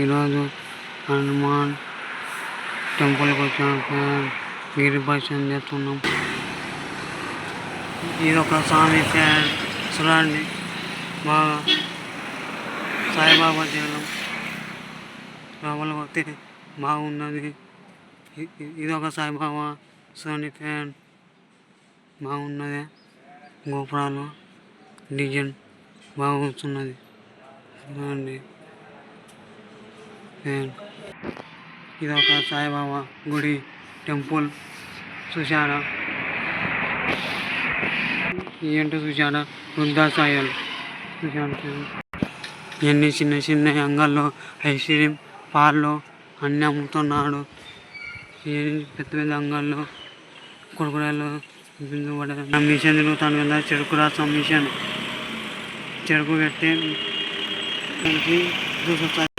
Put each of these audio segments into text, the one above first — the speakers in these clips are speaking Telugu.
ఈరోజు హనుమాన్ టెంపుల్కి వచ్చాం ఫ్రెండ్ గిరి చేస్తున్నాం. ఇది ఒక స్వామి ఫ్రెండ్ చూడండి. బాగా సాయిబాబా చేయడం లోపలికి వస్తే బాగున్నది ఇది ఒక సాయిబాబా సోని ఫ్యాన్ బాగున్నది. గోపురాలు డిజైన్ బాగుంటున్నది చూడండి. ఇది ఒక సాయిబాబా గుడి టెంపుల్. చూశాను? ఏంటో చూశాను? వృద్ధాసాయాలు చూశాను ఫ్రెండ్ ఇవన్నీ చిన్న చిన్న అంగల్లో ఐస్ క్రీమ్ పాలు అన్నీ అమ్ముతున్నాడు. పెద్ద పెద్ద అంగల్లో కురకురాలు బిందు మిషన్ తిరుగుతాను కదా చెరుకు రసం మిషన్. చెరుకు పెట్టి దానికి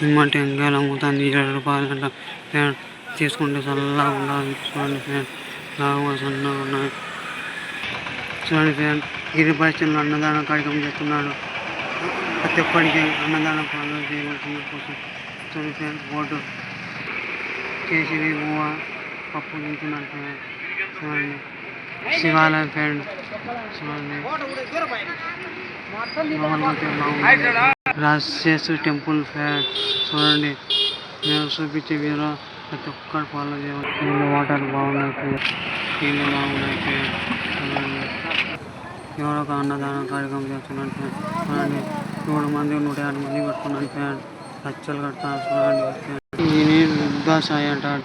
దూసుతాయి నిమ్మ టెంకాయలు అమ్ముతుంది ఇరవై రూపాయలు అంట ఫ్యాన్ తీసుకుంటే చల్లగా ఉండాలి. చూడండి ఫ్యాన్ లాగా సన్నగా ఉన్నాయి. చూడండి ఫ్యాన్ గిరిపరిచయంలో అన్నదాన కార్యక్రమం చేస్తున్నాడు. ప్రతి ఒక్కరికి అన్నదాన పనులు చేయవలసిన కోసం. చూడండి ఫ్యాన్ బోర్డు కేసరి పువ్వ పప్పు తింటున్నాడు ఫ్యాన్ చూడండి. శివాలయం ఫ్యాన్ చూడండి. రాజశేషు టెంపుల్ ఫ్యాన్ చూడండి. నేను చూపించే వీడియో ప్రతి ఒక్కరు ఫాలో చేయాలి నీళ్ళు వాటర్ బాగున్నాయి ఫ్యాన్ నీళ్ళు బాగున్నాయి చూడండి. ఎవరో ఒక అన్నదాన కార్యక్రమం చేస్తున్నాను ఫ్యాన్ చూడండి. మూడు మంది నూట యాభై మంది కట్టుకున్నాను ఫ్యాన్ లచ్చలు కడతాను చూడండి. ఫ్యాన్ ఇది వృద్ధాసాయి అంటాడు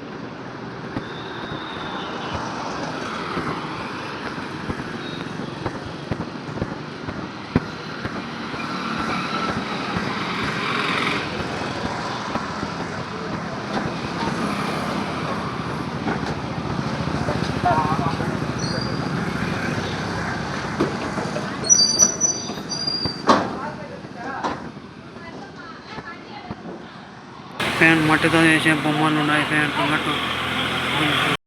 ఫ్యాన్ మట్టితో చేసే బొమ్మలు ఉన్నాయి ఫ్యాన్ పొంగట్టు